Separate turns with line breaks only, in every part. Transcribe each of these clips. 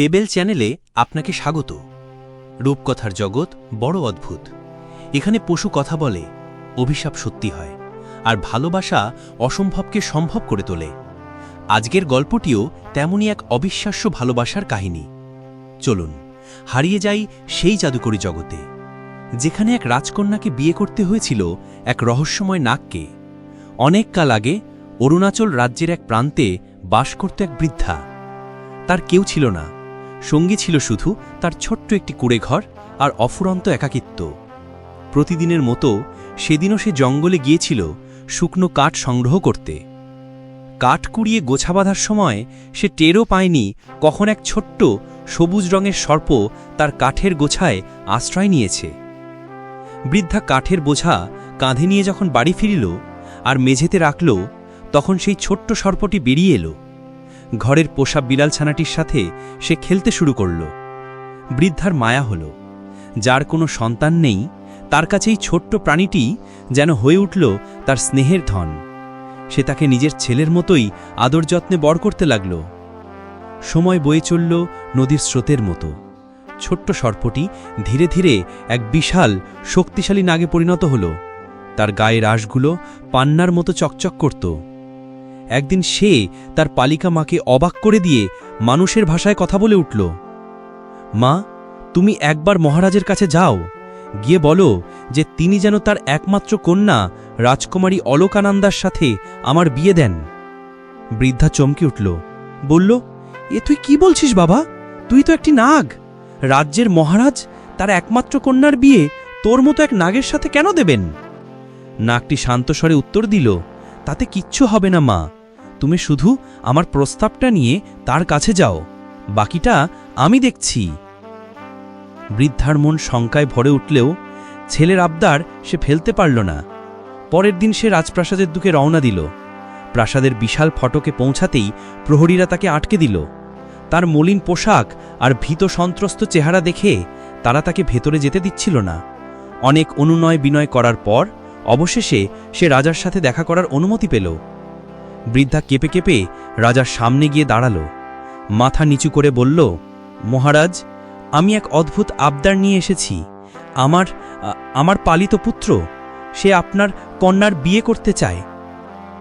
Fable চ্যানেলে আপনাকে স্বাগত। রূপকথার জগৎ বড় অদ্ভুত। এখানে পশু কথা বলে, অভিশাপ সত্যি হয়, আর ভালোবাসা অসম্ভবকে সম্ভব করে তোলে। আজকের গল্পটিও তেমনই এক অবিশ্বাস্য ভালোবাসার কাহিনী। চলুন, হারিয়ে যাই সেই জাদুকরী জগতে, যেখানে এক রাজকন্যাকে বিয়ে করতে হয়েছিল এক রহস্যময় নাককে। অনেক কাল আগে অরুণাচল রাজ্যের এক প্রান্তে বাস করত এক বৃদ্ধা। তার কেউ ছিল না। সঙ্গী ছিল শুধু তার ছোট্ট একটি কুড়েঘর আর অফুরন্ত একাকিত্ব। প্রতিদিনের মতো সেদিনও সে জঙ্গলে গিয়েছিল শুকনো কাঠ সংগ্রহ করতে। কাঠ কুড়িয়ে গোছা বাঁধার সময় সে টেরও পায়নি কখন এক ছোট্ট সবুজ রঙের সর্প তার কাঠের গোছায় আশ্রয় নিয়েছে। বৃদ্ধা কাঠের বোঝা কাঁধে নিয়ে যখন বাড়ি ফিরিল আর মেঝেতে রাখল, তখন সেই ছোট্ট সর্পটি বেরিয়ে এলো। ঘরের পোষা বিড়াল ছানাটির সাথে সে খেলতে শুরু করল। বৃদ্ধার মায়া হল। যার কোনো সন্তান নেই, তার কাছেই ছোট্ট প্রাণীটি যেন হয়ে উঠল তার স্নেহের ধন। সে তাকে নিজের ছেলের মতোই আদর যত্নে বড় করতে লাগল। সময় বয়ে চলল নদীর স্রোতের মতো। ছোট্ট সর্পটি ধীরে ধীরে এক বিশাল, শক্তিশালী নাগে পরিণত হল। তার গায়ের আঁশগুলো পান্নার মতো চকচক করত। একদিন সে তার পালিকা মাকে অবাক করে দিয়ে মানুষের ভাষায় কথা বলে উঠল, মা, তুমি একবার মহারাজের কাছে যাও, গিয়ে বলো যে তিনি যেন তার একমাত্র কন্যা রাজকুমারী অলোকানন্দার সাথে আমার বিয়ে দেন। বৃদ্ধা চমকে উঠল, বলল, এ তুই কি বলছিস বাবা? তুই তো একটি নাগ। রাজ্যের মহারাজ তার একমাত্র কন্যার বিয়ে তোর মতো এক নাগের সাথে কেন দেবেন? নাগটি শান্তস্বরে উত্তর দিল, তাতে কিচ্ছু হবে না, মা। তুমি শুধু আমার প্রস্তাবটা নিয়ে তার কাছে যাও। বাকিটা আমি দেখছি। বৃদ্ধার মন শঙ্কায় ভরে উঠলেও ছেলের আবদার সে ফেলতে পারল না। পরের দিন সে রাজপ্রাসাদের দুকে রওনা দিল। প্রাসাদের বিশাল ফটকে পৌঁছাতেই প্রহরীরা তাকে আটকে দিল। তার মলিন পোশাক আর ভীত সন্ত্রস্ত চেহারা দেখে তারা তাকে ভেতরে যেতে দিচ্ছিল না। অনেক অনুনয় বিনয় করার পর অবশেষে সে রাজার সাথে দেখা করার অনুমতি পেল। বৃদ্ধা কেঁপে কেঁপে রাজার সামনে গিয়ে দাঁড়াল। মাথা নিচু করে বলল, মহারাজ, আমি এক অদ্ভুত আবদার নিয়ে এসেছি। আমার আমার পালিত পুত্র, সে আপনার কন্যার বিয়ে করতে চায়।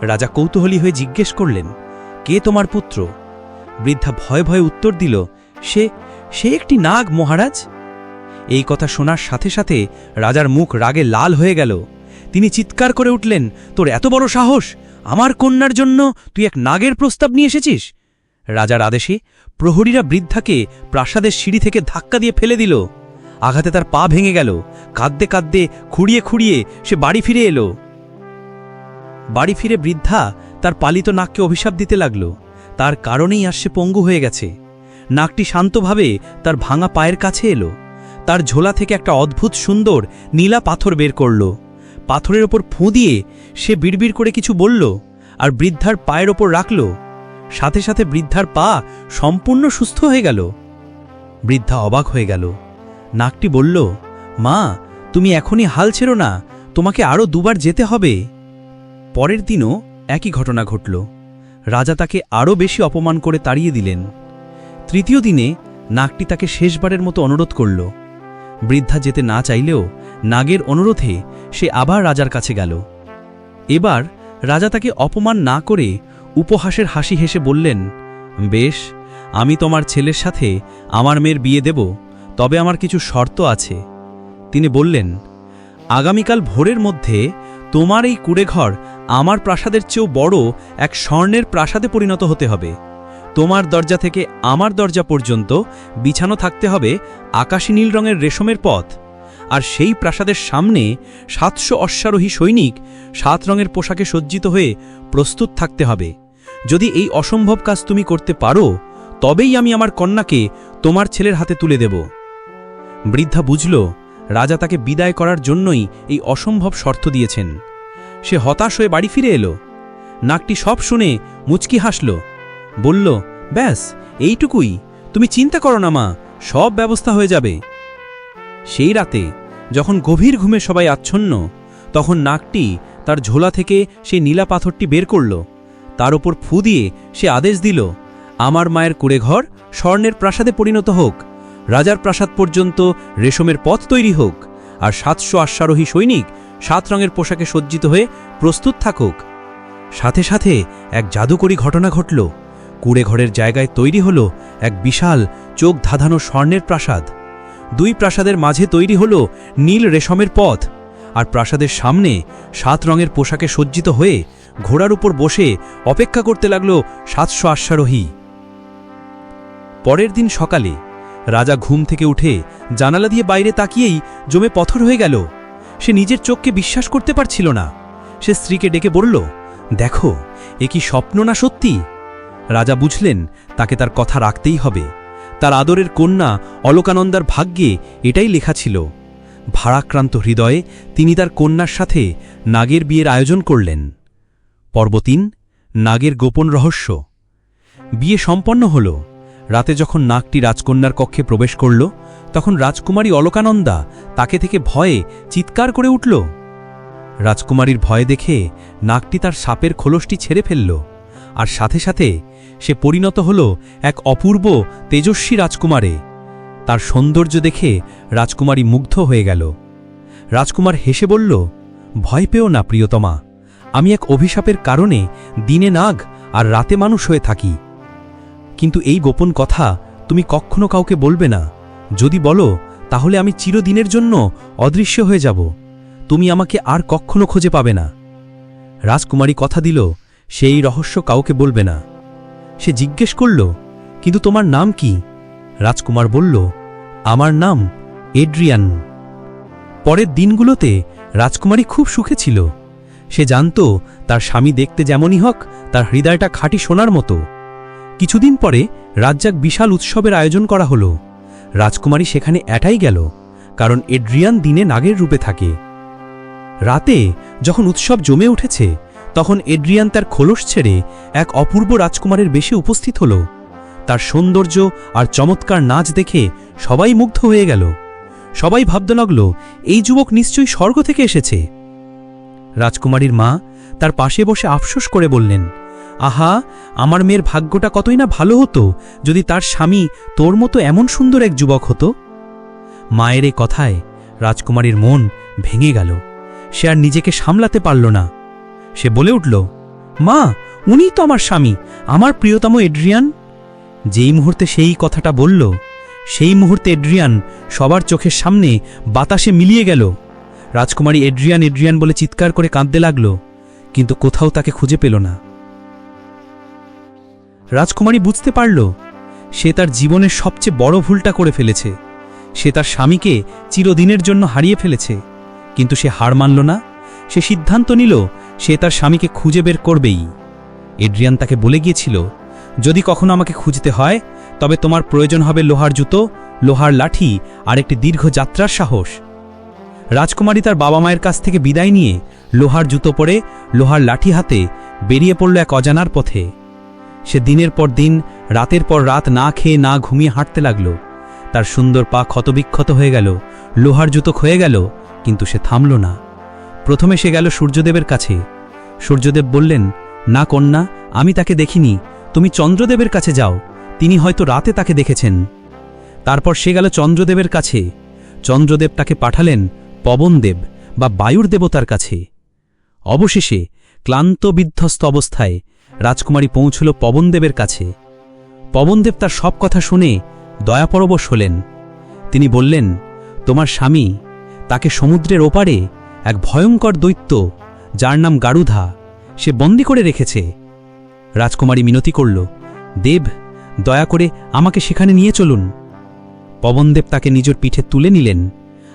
রাজা কৌতূহলী হয়ে জিজ্ঞেস করলেন, কে তোমার পুত্র? বৃদ্ধা ভয়ে ভয়ে উত্তর দিল, সে সে একটি নাগ, মহারাজ। এই কথা শোনার সাথে সাথে রাজার মুখ রাগে লাল হয়ে গেল। তিনি চিৎকার করে উঠলেন, তোর এত বড় সাহস! আমার কন্যার জন্য তুই এক নাগের প্রস্তাব নিয়ে এসেছিস? রাজার আদেশে প্রহরীরা বৃদ্ধাকে প্রাসাদের সিঁড়ি থেকে ধাক্কা দিয়ে ফেলে দিল। আঘাতে তার পা ভেঙে গেল। কাঁদতে কাঁদতে খুঁড়িয়ে খুঁড়িয়ে সে বাড়ি ফিরে এলো। বাড়ি ফিরে বৃদ্ধা তার পালিত নাককে অভিশাপ দিতে লাগল। তার কারণেই আর সে পঙ্গু হয়ে গেছে। নাকটি শান্তভাবে তার ভাঙা পায়ের কাছে এলো। তার ঝোলা থেকে একটা অদ্ভুত সুন্দর নীলা পাথর বের করল। পাথরের ওপর ফুঁ দিয়ে সে বিড়বিড় করে কিছু বলল আর বৃদ্ধার পায়ের ওপর রাখল। সাথে সাথে বৃদ্ধার পা সম্পূর্ণ সুস্থ হয়ে গেল। বৃদ্ধা অবাক হয়ে গেল। নাকটি বলল, মা, তুমি এখনই হাল ছেড়ো না, তোমাকে আরও দুবার যেতে হবে। পরের দিনও একই ঘটনা ঘটল। রাজা তাকে আরও বেশি অপমান করে তাড়িয়ে দিলেন। তৃতীয় দিনে নাকটি তাকে শেষবারের মতো অনুরোধ করল। বৃদ্ধা যেতে না চাইলেও নাগের অনুরোধে সে আবার রাজার কাছে গেল। এবার রাজা তাকে অপমান না করে উপহাসের হাসি হেসে বললেন, বেশ, আমি তোমার ছেলের সাথে আমার মেয়ের বিয়ে দেব, তবে আমার কিছু শর্ত আছে। তিনি বললেন, আগামীকাল ভোরের মধ্যে তোমার এই কুড়েঘর আমার প্রাসাদের চেয়েও বড় এক স্বর্ণের প্রাসাদে পরিণত হতে হবে। তোমার দরজা থেকে আমার দরজা পর্যন্ত বিছানো থাকতে হবে আকাশী নীল রঙের রেশমের পথ। আর সেই প্রাসাদের সামনে সাতশো অশ্বারোহী সৈনিক সাত রঙের পোশাকে সজ্জিত হয়ে প্রস্তুত থাকতে হবে। যদি এই অসম্ভব কাজ তুমি করতে পারো, তবেই আমি আমার কন্যাকে তোমার ছেলের হাতে তুলে দেব। বৃদ্ধা বুঝল, রাজা তাকে বিদায় করার জন্যই এই অসম্ভব শর্ত দিয়েছেন। সে হতাশ হয়ে বাড়ি ফিরে এলো। নাকটি সব শুনে মুচকি হাসল। বলল, ব্যাস, এইটুকুই। তুমি চিন্তা করো না মা, সব ব্যবস্থা হয়ে যাবে। সেই রাতে যখন গভীর ঘুমে সবাই আচ্ছন্ন, তখন নাকটি তার ঝোলা থেকে সেই নীলা পাথরটি বের করল। তার ওপর ফু দিয়ে সে আদেশ দিল, আমার মায়ের কুড়েঘর স্বর্ণের প্রাসাদে পরিণত হোক। রাজার প্রাসাদ পর্যন্ত রেশমের পথ তৈরি হোক। আর সাতশো আশ্বারোহী সৈনিক সাত রঙের পোশাকে সজ্জিত হয়ে প্রস্তুত থাকুক। সাথে সাথে এক জাদুকরী ঘটনা ঘটল। কুড়ে ঘরের জায়গায় তৈরি হল এক বিশাল চোখ ধাঁধানো স্বর্ণের প্রাসাদ। দুই প্রাসাদের মাঝে তৈরি হল নীল রেশমের পথ, আর প্রাসাদের সামনে সাত রঙের পোশাকে সজ্জিত হয়ে ঘোড়ার উপর বসে অপেক্ষা করতে লাগল সাতশো আশ্বারোহী। পরের দিন সকালে রাজা ঘুম থেকে উঠে জানালা দিয়ে বাইরে তাকিয়েই জমে পথর হয়ে গেল। সে নিজের চোখকে বিশ্বাস করতে পারছিল না। সে স্ত্রীকে ডেকে বলল, দেখো, এ কি স্বপ্ন না সত্যি? রাজা বুঝলেন তাকে তার কথা রাখতেই হবে। তার আদরের কন্যা অলোকানন্দার ভাগ্যে এটাই লেখা ছিল। ভারাক্রান্ত হৃদয়ে তিনি তার কন্যার সাথে নাগের বিয়ের আয়োজন করলেন। পর্ব তিন নাগের গোপন রহস্য। বিয়ে সম্পন্ন হল। রাতে যখন নাগটি রাজকন্যার কক্ষে প্রবেশ করল, তখন রাজকুমারী অলকানন্দা তাকে থেকে ভয়ে চিৎকার করে উঠল। রাজকুমারীর ভয় দেখে নাগটি তার সাপের খোলসটি ছেড়ে ফেলল। আর সাথে সাথে সে পরিণত হল এক অপূর্ব তেজস্বী রাজকুমারে। তার সৌন্দর্য দেখে রাজকুমারী মুগ্ধ হয়ে গেল। রাজকুমার হেসে বলল, ভয় পেও না, প্রিয়তমা। আমি এক অভিশাপের কারণে দিনে নাগ আর রাতে মানুষ হয়ে থাকি। কিন্তু এই গোপন কথা তুমি কখনো কাউকে বলবে না। যদি বলো, তাহলে আমি চিরদিনের জন্য অদৃশ্য হয়ে যাব। তুমি আমাকে আর কখনো খুঁজে পাবে না। রাজকুমারী কথা দিল, সেই রহস্য কাউকে বলবে না। সে জিজ্ঞেস করল, কিন্তু তোমার নাম কি? রাজকুমার বলল, আমার নাম এড্রিয়ান। পরের দিনগুলোতে রাজকুমারী খুব সুখে ছিল। সে জানত তার স্বামী দেখতে যেমনই হোক, তার হৃদয়টা খাঁটি সোনার মতো। কিছুদিন পরে রাজ্জাক বিশাল উৎসবের আয়োজন করা হলো। রাজকুমারী সেখানে এটাই গেল, কারণ এড্রিয়ান দিনে নাগের রূপে থাকে। রাতে যখন উৎসব জমে উঠেছে তখন এড্রিয়ান তার খোলস ছেড়ে এক অপূর্ব রাজকুমারের বেশে উপস্থিত হল। তার সৌন্দর্য আর চমৎকার নাচ দেখে সবাই মুগ্ধ হয়ে গেল। সবাই ভাবতে লাগল, এই যুবক নিশ্চয়ই স্বর্গ থেকে এসেছে। রাজকুমারীর মা তার পাশে বসে আফসোস করে বললেন, আহা, আমার মেয়ের ভাগ্যটা কতই না ভালো হতো যদি তার স্বামী তোর মতো এমন সুন্দর এক যুবক হতো? মায়ের এ কথায় রাজকুমারীর মন ভেঙে গেল। সে আর নিজেকে সামলাতে পারল না। সে বলে উঠল, মা উনি তো আমার স্বামী, আমার প্রিয়তম এড্রিয়ান? যেই মুহূর্তে সেই কথাটা বলল, সেই মুহূর্তে এড্রিয়ান সবার চোখের সামনে বাতাসে মিলিয়ে গেল। রাজকুমারী এড্রিয়ান এড্রিয়ান বলে চিৎকার করে কাঁদতে লাগল, কিন্তু কোথাও তাকে খুঁজে পেল না। রাজকুমারী বুঝতে পারল, সে তার জীবনের সবচেয়ে বড় ভুলটা করে ফেলেছে। সে তার স্বামীকে চিরদিনের জন্য হারিয়ে ফেলেছে, কিন্তু সে হার মানল না, সে সিদ্ধান্ত নিল সে তার স্বামীকে খুঁজে বের করবেই। এড্রিয়ান তাকে বলে গিয়েছিল, যদি কখনো আমাকে খুঁজতে হয়, তবে তোমার প্রয়োজন হবে লোহার জুতো, লোহার লাঠি আর একটি দীর্ঘ যাত্রার সাহস। রাজকুমারী তার বাবা মায়ের কাছ থেকে বিদায় নিয়ে লোহার জুতো পরে লোহার লাঠি হাতে বেরিয়ে পড়ল এক অজানার পথে। সে দিনের পর দিন, রাতের পর রাত না খেয়ে না ঘুমিয়ে হাঁটতে লাগল। তার সুন্দর পা ক্ষতবিক্ষত হয়ে গেল, লোহার জুতো ক্ষয়ে গেল, কিন্তু সে থামল না। প্রথমে সে গেল সূর্যদেবের কাছে। সূর্যদেব বললেন, না কন্যা, আমি তাকে দেখিনি। তুমি চন্দ্রদেবের কাছে যাও, তিনি হয়তো রাতে তাকে দেখেছেন। তারপর সে গেল চন্দ্রদেবের কাছে। চন্দ্রদেব তাকে পাঠালেন পবনদেব বা বায়ুর দেবতার কাছে। অবশেষে ক্লান্ত বিধ্বস্ত অবস্থায় রাজকুমারী পৌঁছল পবনদেবের কাছে। পবনদেব তার সব কথা শুনে দয়াপরবশ হলেন। তিনি বললেন, তোমার স্বামী তাকে সমুদ্রের ওপারে এক ভয়ঙ্কর দৈত্য, যার নাম গারুধা, সে বন্দি করে রেখেছে। রাজকুমারী মিনতি করল, দেব, দয়া করে আমাকে সেখানে নিয়ে চলুন। পবনদেব তাকে নিজের পিঠে তুলে নিলেন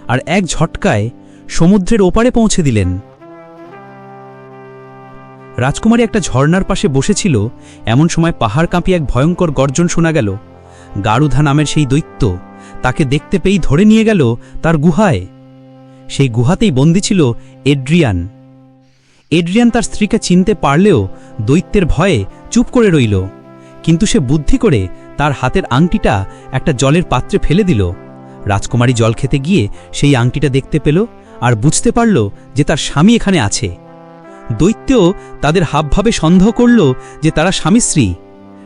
আর এক ঝটকায় সমুদ্রের ওপারে পৌঁছে দিলেন। রাজকুমারী একটা ঝর্নার পাশে বসেছিল, এমন সময় পাহাড় কাঁপিয়ে এক ভয়ঙ্কর গর্জন শোনা গেল। গারুধা নামের সেই দৈত্য তাকে দেখতে পেয়েই ধরে নিয়ে গেল তার গুহায়। সেই গুহাতেই বন্দি ছিল এড্রিয়ান। এড্রিয়ান তার স্ত্রীকে চিনতে পারলেও দৈত্যের ভয়ে চুপ করে রইল। কিন্তু সে বুদ্ধি করে তার হাতের আংটিটা একটা জলের পাত্রে ফেলে দিল। রাজকুমারী জল খেতে গিয়ে সেই আংটিটা দেখতে পেল আর বুঝতে পারল যে তার স্বামী এখানে আছে। দৈত্য তাদের হাবভাবে সন্দেহ করল যে তারা স্বামী স্ত্রী।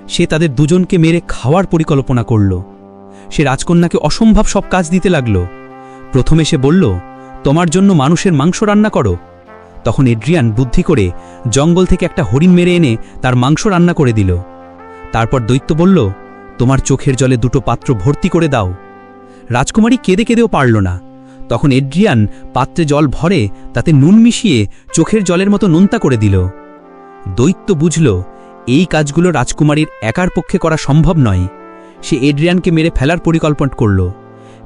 সে তাদের দুজনকে মেরে খাওয়ার পরিকল্পনা করল। সে রাজকন্যাকে অসম্ভব সব কাজ দিতে লাগল। প্রথমে সে বলল তোমার জন্য মানুষের মাংস রান্না করো। তখন এড্রিয়ান বুদ্ধি করে জঙ্গল থেকে একটা হরিণ মেরে এনে তার মাংস রান্না করে দিল। তারপর দৈত্য বলল, তোমার চোখের জলে দুটো পাত্র ভর্তি করে দাও। রাজকুমারী কেঁদে কেঁদেও পারল না। তখন এড্রিয়ান পাত্রে জল ভরে তাতে নুন মিশিয়ে চোখের জলের মতো নোনতা করে দিল। দৈত্য বুঝল, এই কাজগুলো রাজকুমারীর একার পক্ষে করা সম্ভব নয়। সে এড্রিয়ানকে মেরে ফেলার পরিকল্পনা করল।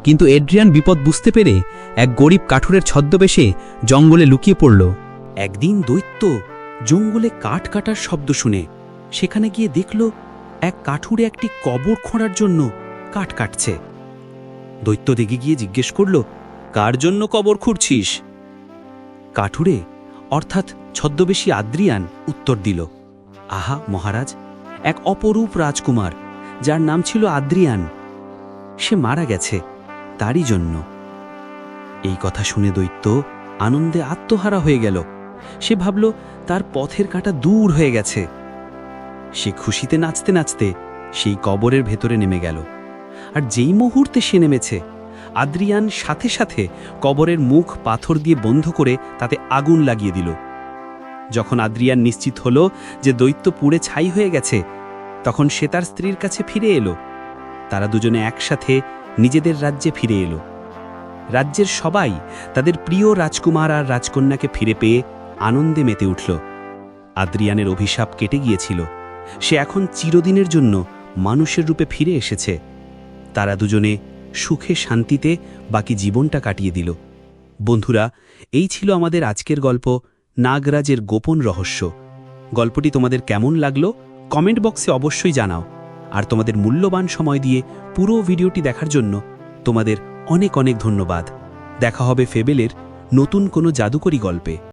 কিন্তু এড্রিয়ান বিপদ বুঝতে পেরে এক গরিব কাঠুরের ছদ্মবেশে জঙ্গলে লুকিয়ে পড়ল।
একদিন দৈত্য জঙ্গলে কাঠ কাটার শব্দ শুনে সেখানে গিয়ে দেখল এক কাঠুরে একটি কবর খোঁড়ার জন্য কাঠ কাটছে। দৈত্য দিকে গিয়ে জিজ্ঞেস করল, কার জন্য কবর খুঁড়ছিস? কাঠুরে, অর্থাৎ ছদ্মবেশী আদ্রিয়ান, উত্তর দিল, আহা, মহারাজ, এক অপরূপ রাজকুমার, যার নাম ছিল আদ্রিয়ান। সে মারা গেছে। তারই জন্য। এই কথা শুনে দৈত্য আনন্দে আত্মহারা হয়ে গেল। সে ভাবল, তার পথের কাঁটা দূর হয়ে গেছে। সে খুশিতে নাচতে নাচতে সেই কবরের ভেতরে নেমে গেল। আর যেই মুহূর্তে সে নেমেছে, আদ্রিয়ান সাথে সাথে কবরের মুখ পাথর দিয়ে বন্ধ করে তাতে আগুন লাগিয়ে দিল। যখন আদ্রিয়ান নিশ্চিত হল যে দৈত্য পুড়ে ছাই হয়ে গেছে, তখন সে তার স্ত্রীর কাছে ফিরে এলো। তারা দুজনে একসাথে নিজেদের রাজ্যে ফিরে এলো। রাজ্যের সবাই তাদের প্রিয় রাজকুমার আর রাজকন্যাকে ফিরে পেয়ে আনন্দে মেতে উঠল। আদ্রিয়ানের অভিশাপ কেটে গিয়েছিল। সে এখন চিরদিনের জন্য মানুষের রূপে ফিরে এসেছে। তারা দুজনে সুখে শান্তিতে বাকি জীবনটা কাটিয়ে দিল। বন্ধুরা, এই ছিল আমাদের আজকের গল্প নাগরাজের গোপন রহস্য। গল্পটি তোমাদের কেমন লাগল? কমেন্ট বক্সে অবশ্যই জানাও। আর তোমাদের মূল্যবান সময় দিয়ে পুরো ভিডিওটি দেখার জন্য তোমাদের অনেক অনেক ধন্যবাদ। দেখা হবে ফেবেলের নতুন কোনো জাদুকরি গল্পে।